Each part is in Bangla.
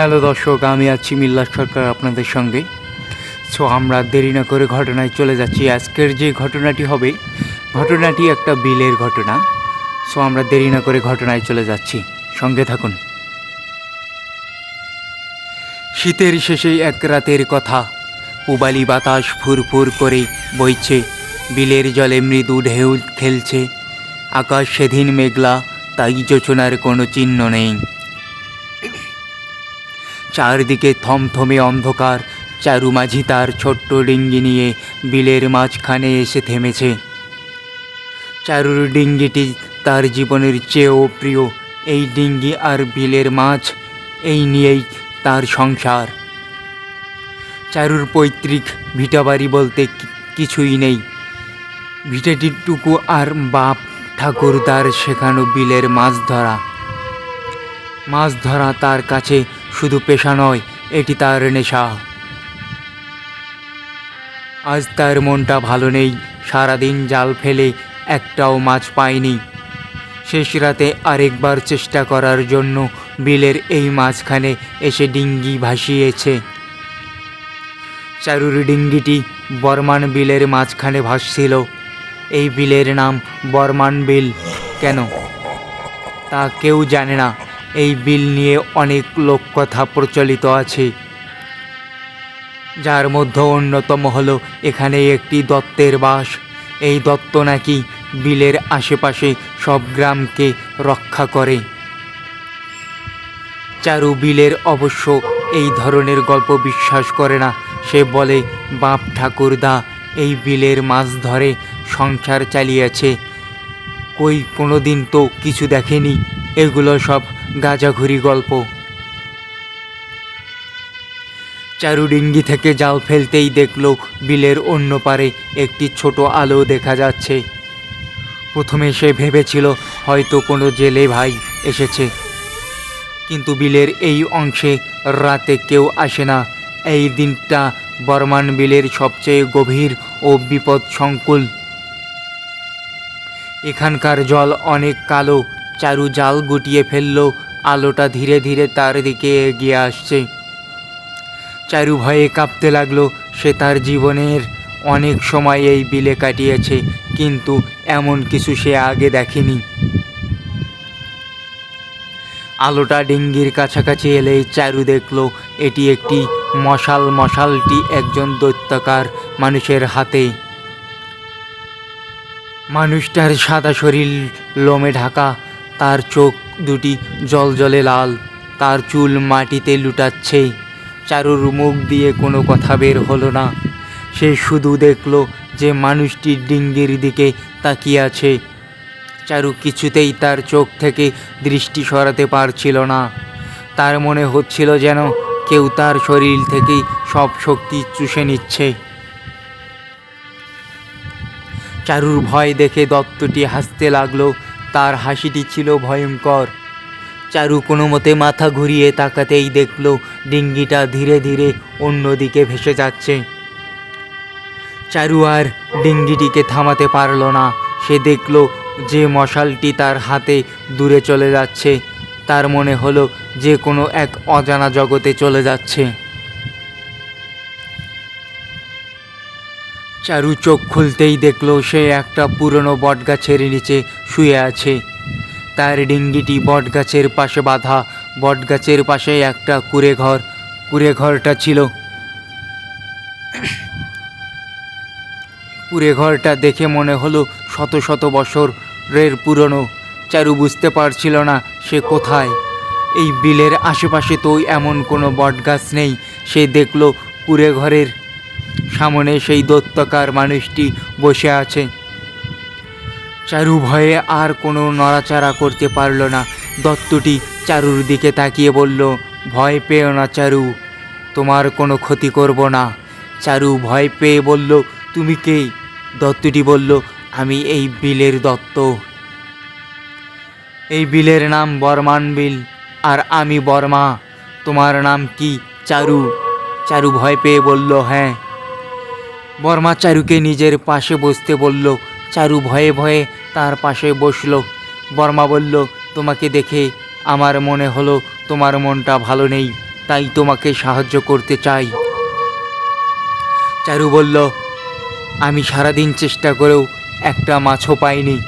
হ্যালো দর্শক, আমি আছি মিল্লাত সরকার আপনাদের সঙ্গে। সো আমরা দেরি না করে ঘটনায় চলে যাচ্ছি। আজকের যে ঘটনাটি হবে, ঘটনাটি একটা বিলের ঘটনা। সো আমরা দেরি না করে ঘটনায় চলে যাচ্ছি। সঙ্গে থাকুন। শীতের শেষে এক রাতের কথা পুবালি বাতাস ফুরফুর করে বইছে। বিলের জলে মৃদু ঢেউ খেলছে। আকাশ সেদিন মেঘলা, তাই যোচনার কোনো চিহ্ন নেই। চারদিকে থমথমে অন্ধকার চারু মাঝি তার ছোট্ট ডিঙ্গি নিয়ে বিলের মাঝখানে এসে থেমেছে। চারুর ডিঙ্গিটি তার জীবনের চেয়েও প্রিয়। এই ডিঙ্গি আর বিলের মাছ এই নিয়েই তার সংসার। চারুর পৈতৃক ভিটাবাড়ি বলতে কিছুই নেই। ভিটাটিটুকু আর বাপ ঠাকুরদার শেখানো বিলের মাছ ধরা। মাছ ধরা তার কাছে শুধু পেশা নয়, এটি তার নেশা। আজ তার মনটা ভালো নেই, সারাদিন জাল ফেলে একটাও মাছ পায়নি। শেষ রাতে আরেকবার চেষ্টা করার জন্য বিলের এই মাঝখানে এসে ডিঙ্গি ভাসিয়েছে। চারুর ডিঙ্গিটি বর্মান বিলের মাঝখানে ভাসছিল। এই বিলের নাম বর্মান বিল। কেন? তা কেউ জানে না। এই বিল নিয়ে অনেক লোককথা প্রচলিত আছে। যার মধ্যে অন্যতম হলো এখানে একটি দত্তের বাস। এই দত্ত নাকি বিলের আশেপাশে সব গ্রামকে রক্ষা করে। চারু বিলের অবশ্য এই ধরনের গল্প বিশ্বাস করে না। সে বলে, বাপ ঠাকুরদা, এই বিলের মাছ ধরে সংসার চালিয়েছে। কই কোনো দিন তো কিছু দেখেনি। এগুলো সব গাজাঘুরি গল্প। চারুডিঙ্গি থেকে জাল ফেলতেই দেখল বিলের অন্য পারে একটি ছোট আলো দেখা যাচ্ছে। প্রথমে সে ভেবেছিল হয়তো কোনো জেলে ভাই এসেছে। কিন্তু বিলের এই অংশে রাতে কেউ আসে না। এই দিনটা বর্মান বিলের সবচেয়ে গভীর ও বিপদ সংকুল এখানকার জল অনেক কালো চারু জাল গুটিয়ে ফেলল, আলোটা ধীরে ধীরে তার দিকে এগিয়ে আসছে। চারু ভয়ে কাঁপতে লাগল, সে তার জীবনের অনেক সময় এই বিলে কাটিয়েছে, কিন্তু এমন কিছু সে আগে দেখেনি। আলোটা ডিঙ্গির কাছাকাছি এলেই চারু দেখল, এটি একটি মশাল মশালটি একজন দৈত্যাকার মানুষের হাতে। মানুষটার সাদা শরীর, লোমে ঢাকা তার চোখ দুটি জলজলে লাল, তার চুল মাটিতে লুটাচ্ছে চারুর মুখ দিয়ে কোনো কথা বের হলো না। সে শুধু দেখল যে মানুষটি ডিঙ্গির দিকে তাকিয়ে আছে। চারু কিছুতেই তার চোখ থেকে দৃষ্টি সরাতে পারছিল না। তার মনে হচ্ছিল যেন কেউ তার শরীর থেকে সব শক্তি চুষে নিচ্ছে। চারুর ভয় দেখে দত্তটি হাসতে লাগল। তার হাসিটি ছিল ভয়ঙ্কর। চারু কোনো মতে মাথা ঘুরিয়ে তাকাতেই দেখল ডিঙ্গিটা ধীরে ধীরে অন্যদিকে ভেসে যাচ্ছে। চারু আর ডিঙ্গিটিকে থামাতে পারল না। সে দেখল যে মশালটি তার হাতে দূরে চলে যাচ্ছে। তার মনে হলো যে কোনো এক অজানা জগতে চলে যাচ্ছে। চারু চোখ খুলতেই দেখল সে একটা পুরনো বটগাছের নিচে শুয়ে আছে। তার ডিঙ্গিটি বটগাছের পাশে বাঁধা। বটগাছের পাশে একটা কুড়ে ঘর কুড়ে ঘরটা ছিল। কুড়ে ঘরটা দেখে মনে হলো শত শত বছরের পুরনো। চারু বুঝতে পারছিল না সে কোথায়। এই বিলের আশেপাশে তো এমন কোনো বটগাছ নেই। সে দেখল কুড়ে ঘরের সামনে সেই দত্তকার মানুষটি বসে আছে। চারু ভয়ে আর কোনো নড়াচড়া করতে পারল না। দত্তটি চারুর দিকে তাকিয়ে বলল, ভয় পেও না চারু, তোমার কোনো ক্ষতি করব না। চারু ভয় পেয়ে বলল, তুমি কে? দত্তটি বলল, আমি এই বিলের দত্ত। এই বিলের নাম বর্মান বিল, আর আমি বর্মা। তোমার নাম কি, চারু? চারু ভয় পেয়ে বলল হ্যাঁ। বর্মা চারুকে নিজের পাশে বসতে বলল। চারু ভয়ে ভয়ে তার পাশে বসল। বর্মা বলল, তোমাকে দেখে আমার মনে হলো তোমার মনটা ভালো নেই, তাই তোমাকে সাহায্য করতে চাই। চারু বলল, আমি সারাদিন চেষ্টা করেও একটা মাছও পাইনি।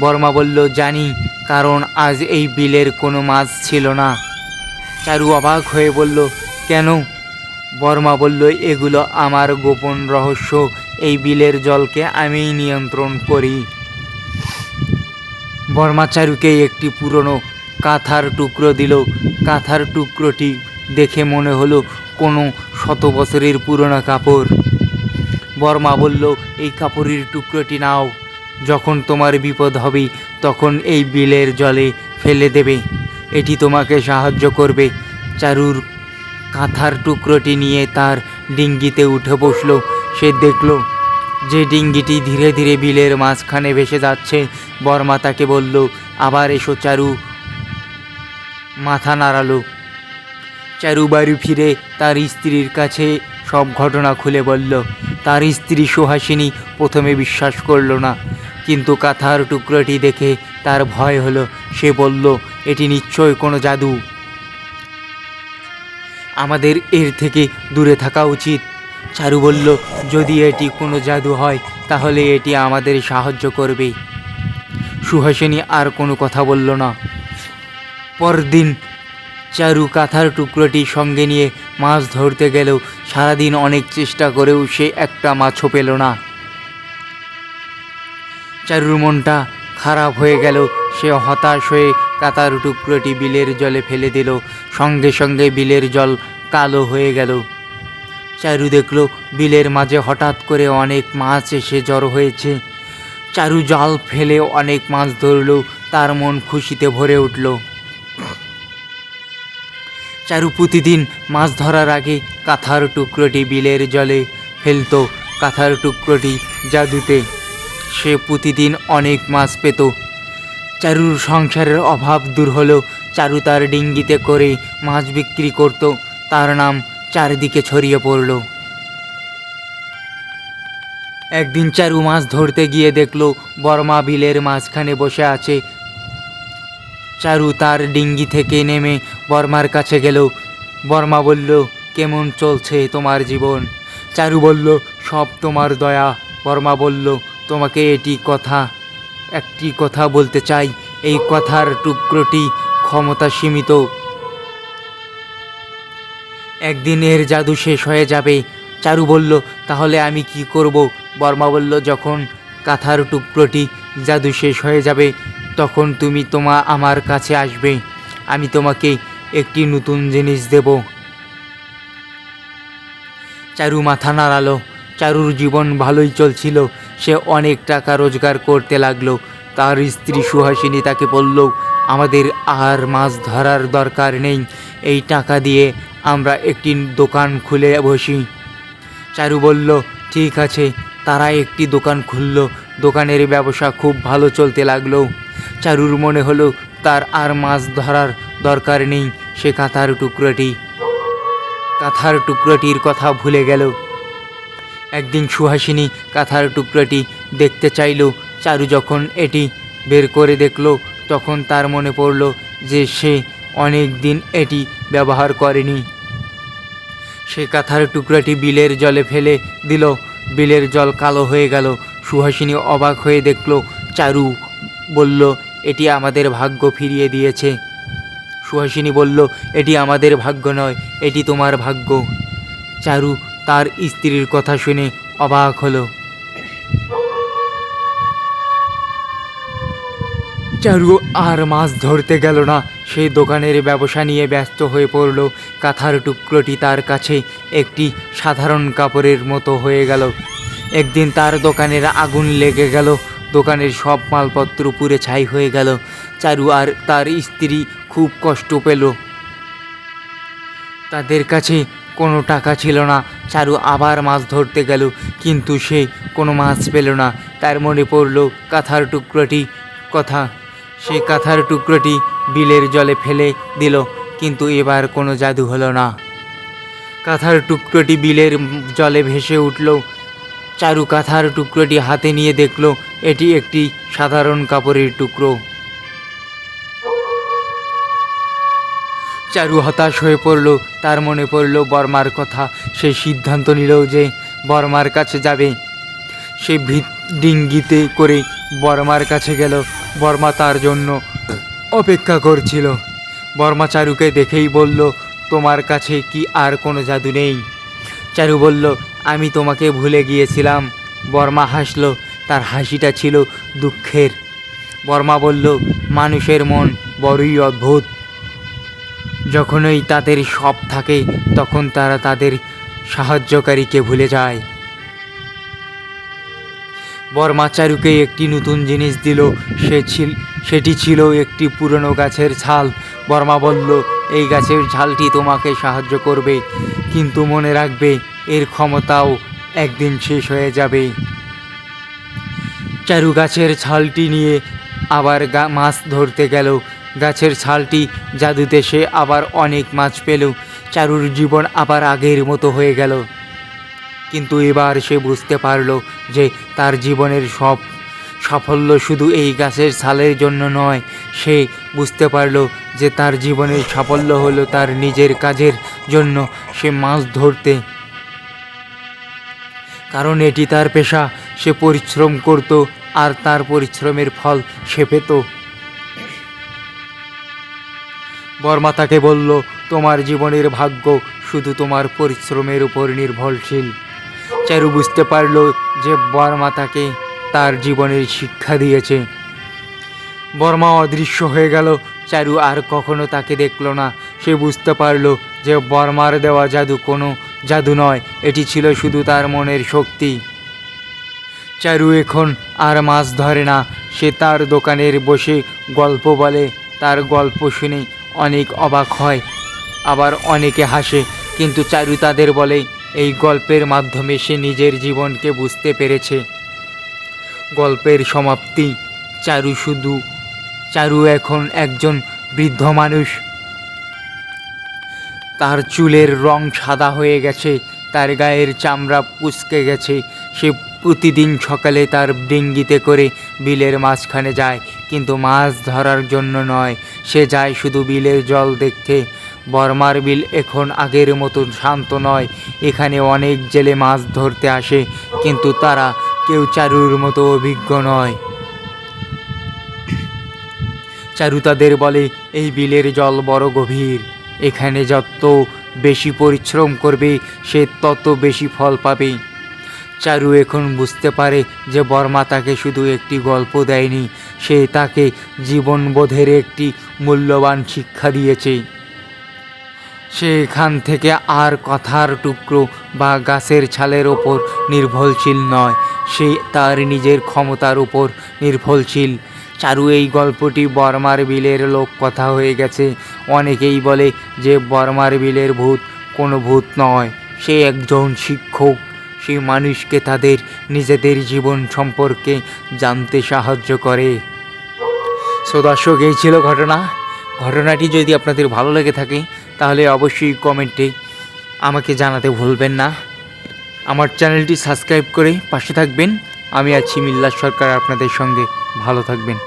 বর্মা বলল, জানি, কারণ আজ এই বিলের কোনো মাছ ছিল না। চারু অবাক হয়ে বলল, কেন? বর্মা বলল, এগুলো আমার গোপন রহস্য। এই বিলের জলকে আমিই নিয়ন্ত্রণ করি। বর্মা চারুকে একটি পুরনো কাঁথার টুকরো দিল। কাঁথার টুকরোটি দেখে মনে হলো কোনো শত বছরের পুরনো কাপড়। বর্মা বলল, এই কাপড়ের টুকরোটি নাও। যখন তোমার বিপদ হবে, তখন এই বিলের জলে ফেলে দেবে। এটি তোমাকে সাহায্য করবে। চারুর কাঁথার টুকরোটি নিয়ে তার ডিঙ্গিতে উঠে বসল। সে দেখল যে ডিঙ্গিটি ধীরে ধীরে বিলের মাঝখানে ভেসে যাচ্ছে, বর্মা তাকে বলল, আবার এসো চারু। মাথা নাড়ালো। চারু বাড়ি ফিরে তার স্ত্রীর কাছে সব ঘটনা খুলে বলল। তার স্ত্রী সুহাসিনী প্রথমে বিশ্বাস করল না, কিন্তু কাঁথার টুকরোটি দেখে তার ভয় হলো। সে বলল, এটি নিশ্চয় কোনো জাদু। আমাদের এর থেকে দূরে থাকা উচিত। চারু বলল, যদি এটি কোনো জাদু হয়, তাহলে এটি আমাদের সাহায্য করবে। সুহাসিনী আর কোনো কথা বলল না। পরদিন চারু কাঁথার টুকরোটি সঙ্গে নিয়ে মাছ ধরতে গেলেও সারাদিন অনেক চেষ্টা করেও সে একটা মাছও পেল না। চারুর মনটা খারাপ হয়ে গেল, সে হতাশ হয়ে কাতার টুকরোটি বিলের জলে ফেলে দিল। সঙ্গে সঙ্গে বিলের জল কালো হয়ে গেল। চারু দেখল, বিলের মাঝে হঠাৎ করে অনেক মাছ এসে জড়ো হয়েছে। চারু জাল ফেলে অনেক মাছ ধরল, তার মন খুশিতে ভরে উঠল। চারু প্রতিদিন মাছ ধরার আগে কাঁথার টুকরোটি বিলের জলে ফেলতো, কাঁথার টুকরোটি জাদুতে। সে প্রতিদিন অনেক মাছ পেত। চারুর সংসারের অভাব দূর হলো, চারু তার ডিঙ্গিতে করে মাছ বিক্রি করত, তার নাম চারিদিকে ছড়িয়ে পড়ল। একদিন চারু মাছ ধরতে গিয়ে দেখল বর্মা বিলের মাঝখানে বসে আছে। চারু তার ডিঙ্গি থেকে নেমে বর্মার কাছে গেল। বর্মা বলল, কেমন চলছে তোমার জীবন? চারু বলল, সব তোমার দয়া। বর্মা বলল, তোমাকে এটি কথা, একটি কথা বলতে চাই। এই কথার টুকরোটি ক্ষমতা সীমিত। একদিন এর জাদু শেষ হয়ে যাবে। চারু বলল, তাহলে আমি কি করব? বর্মা বলল, যখন কাঁথার টুকরোটি জাদু শেষ হয়ে যাবে, তখন তুমি তোমা আমার কাছে আসবে। আমি তোমাকে একটি নতুন জিনিস দেব। চারু মাথা নাড়ালো। চারুর জীবন ভালোই চলছিল। সে অনেক টাকা রোজগার করতে লাগল। তার স্ত্রী সুহাসিনী তাকে বলল, আমাদের আর মাছ ধরার দরকার নেই। এই টাকা দিয়ে আমরা একটি দোকান খুলে বসি। চারু বলল, ঠিক আছে। তারা একটি দোকান খুলল। দোকানের ব্যবসা খুব ভালো চলতে লাগল। চারুর মনে হলো, তার আর মাছ ধরার দরকার নেই, সে কাঁথার টুকরোটি। কাঁথার টুকরোটির কথা ভুলে গেল। একদিন সুহাসিনী কাঁথার টুকরোটি দেখতে চাইল। চারু যখন এটি বের করে দেখল, তখন তার মনে পড়ল যে সে অনেক দিন এটি ব্যবহার করেনি। সে কাঁথার টুকরাটি বিলের জলে ফেলে দিল। বিলের জল কালো হয়ে গেল। সুহাসিনী অবাক হয়ে দেখল, চারু বলল, এটি আমাদের ভাগ্য ফিরিয়ে দিয়েছে। সুহাসিনী বলল, এটি আমাদের ভাগ্য নয়, এটি তোমার ভাগ্য। চারু তার স্ত্রীর কথা শুনে অবাক হলো। চারু আর মাছ ধরতে গেল না। সেই দোকানের ব্যবসা নিয়ে ব্যস্ত হয়ে পড়ল। কাঁথার টুকরোটি তার কাছে একটি সাধারণ কাপড়ের মতো হয়ে গেল। একদিন তার দোকানের আগুন লেগে গেল। দোকানের সব মালপত্র পুড়ে ছাই হয়ে গেল। চারু আর তার স্ত্রী খুব কষ্ট পেল। তাদের কাছে কোনো টাকা ছিল না। চারু আবার মাছ ধরতে গেল, কিন্তু সে কোনো মাছ পেল না। তার মনে পড়ল, কাঁথার টুকরোটি কথা। সে কাঁথার টুকরোটি বিলের জলে ফেলে দিল, কিন্তু এবার কোনো জাদু হলো না। কাঁথার টুকরোটি বিলের জলে ভেসে উঠল। চারু কাঁথার টুকরোটি হাতে নিয়ে দেখল, এটি একটি সাধারণ কাপড়ের টুকরো। চারু হতাশ হয়ে পড়ল, তার মনে পড়ল বর্মার কথা। সে সিদ্ধান্ত নিল যে বর্মার কাছে যাবে। সে ভিত ডিঙ্গিতে করে বর্মার কাছে গেল। বর্মা তার জন্য অপেক্ষা করছিল। বর্মা চারুকে দেখেই বলল, তোমার কাছে কি আর কোনো জাদু নেই? চারু বলল, আমি তোমাকে ভুলে গিয়েছিলাম। বর্মা হাসলো, তার হাসিটা ছিল দুঃখের। বর্মা বলল, মানুষের মন বড়ই অদ্ভুত। যখনই তাদের সব থাকে, তখন তারা তাদের সাহায্যকারীকে ভুলে যায়। বর্মা চারুকে একটি নতুন জিনিস দিল, সে ছিল সেটি ছিল একটি পুরনো গাছের ছাল। বর্মা বলল, এই গাছের ছালটি তোমাকে সাহায্য করবে, কিন্তু মনে রাখবে, এর ক্ষমতাও একদিন শেষ হয়ে যাবে। চারু গাছের ছালটি নিয়ে আবার মাছ ধরতে গেল। গাছের ছালটি জাদুতে সে আবার অনেক মাছ পেল। চারুর জীবন আবার আগের মতো হয়ে গেল। কিন্তু এবার সে বুঝতে পারল যে তার জীবনের সব সাফল্য শুধু এই গাছের ছালের জন্য নয়, সে বুঝতে পারল যে তার জীবনের সাফল্য হলো তার নিজের কাজের জন্য সে মাছ ধরতে। কারণ এটি তার পেশা, সে পরিশ্রম করত আর তার পরিশ্রমের ফল সে পেত। বর্মা তাকে বলল, তোমার জীবনের ভাগ্য শুধু তোমার পরিশ্রমের উপর নির্ভরশীল। চারু বুঝতে পারল যে বর্মা তাকে তার জীবনের শিক্ষা দিয়েছে। বর্মা অদৃশ্য হয়ে গেল। চারু আর কখনো তাকে দেখল না। সে বুঝতে পারল যে বর্মার দেওয়া জাদু কোনো জাদু নয়। এটি ছিল শুধু তার মনের শক্তি। চারু এখন আর মাছ ধরে না। সে তার দোকানের বসে গল্প বলে। তার গল্প শুনে অনেক অবাক হয়, আবার অনেকে হাসে। কিন্তু চারু তাদের বলে, এই গল্পের মাধ্যমে সে নিজের জীবনকে বুঝতে পেরেছে। গল্পের সমাপ্তি। চারু শুধু, চারু এখন একজন বৃদ্ধ মানুষ। তার চুলের রং সাদা হয়ে গেছে, তার গায়ের চামড়া পুচকে গেছে। সে প্রতিদিন সকালে তার ডিঙ্গিতে করে বিলের মাঝখানে যায়, কিন্তু মাছ ধরার জন্য নয়। সে যায় শুধু বিলের জল দেখতে। বর্মার বিল এখন আগের মতো শান্ত নয়। এখানে অনেক জেলে মাছ ধরতে আসে, কিন্তু তারা কেউ চারুর মতো অভিজ্ঞ নয়। চারু তাদের বলে, এই বিলের জল বড় গভীর। এখানে যত বেশি পরিশ্রম করবে, সে তত বেশি ফল পাবে। চারু এখন বুঝতে পারে যে বর্মা তাকে শুধু একটি গল্প দেয়নি, সে তাকে জীবনবোধের একটি মূল্যবান শিক্ষা দিয়েছে। সে এখান থেকে আর কথার টুকরো বা গাছের ছালের ওপর নির্ভরশীল নয়। সে তার নিজের ক্ষমতার উপর নির্ভরশীল। চারু, এই গল্পটি বর্মার বিলের লোক কথা হয়ে গেছে। অনেকেই বলে যে বর্মার বিলের ভূত কোনো ভূত নয়, সে একজন শিক্ষক। সে মানুষকে তাদের নিজেদের জীবন সম্পর্কে জানতে সাহায্য করে। সো দর্শক, এই ছিল ঘটনা। ঘটনাটি যদি আপনাদের ভালো লেগে থাকে, তাহলে অবশ্যই কমেন্টে আমাকে জানাতে ভুলবেন না। আমার চ্যানেলটি সাবস্ক্রাইব করে পাশে থাকবেন। আমি আছি মিল্লা সরকার আপনাদের সঙ্গে ভালো থাকবেন।